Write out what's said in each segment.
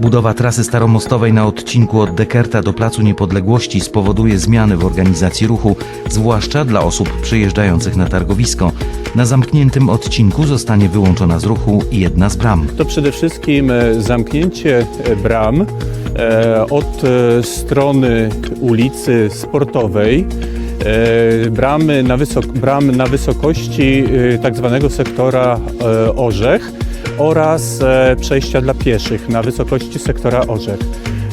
Budowa trasy staromostowej na odcinku od Dekerta do Placu Niepodległości spowoduje zmiany w organizacji ruchu, zwłaszcza dla osób przyjeżdżających na targowisko. Na zamkniętym odcinku zostanie wyłączona z ruchu jedna z bram. To przede wszystkim e, zamknięcie e, bram e, od strony ulicy Sportowej. E, Bramy na, wysok, bram na wysokości e, tak zwanego sektora e, Orzech oraz przejścia dla pieszych na wysokości sektora Orzech.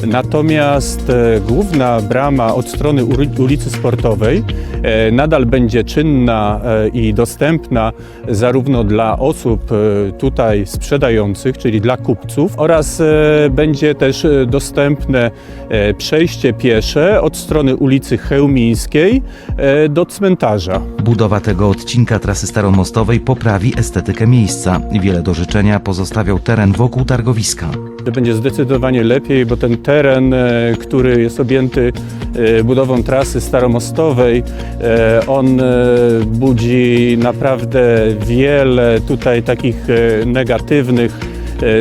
Natomiast e, główna brama od strony ulicy Sportowej e, nadal będzie czynna e, i dostępna zarówno dla osób tutaj sprzedających, czyli dla kupców, oraz będzie też dostępne przejście piesze od strony ulicy Chełmińskiej do cmentarza. Budowa tego odcinka trasy staromostowej poprawi estetykę miejsca. Wiele do życzenia pozostawiał teren wokół targowiska. Będzie zdecydowanie lepiej, bo ten teren, e, który jest objęty e, budową trasy staromostowej, e, on budzi naprawdę wiele tutaj takich negatywnych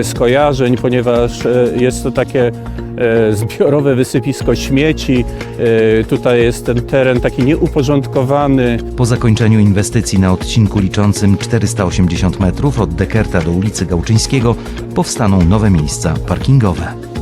skojarzeń, ponieważ jest to takie zbiorowe wysypisko śmieci. E, Tutaj jest ten teren taki nieuporządkowany. Po zakończeniu inwestycji na odcinku liczącym 480 metrów od Dekerta do ulicy Gałczyńskiego powstaną nowe miejsca parkingowe.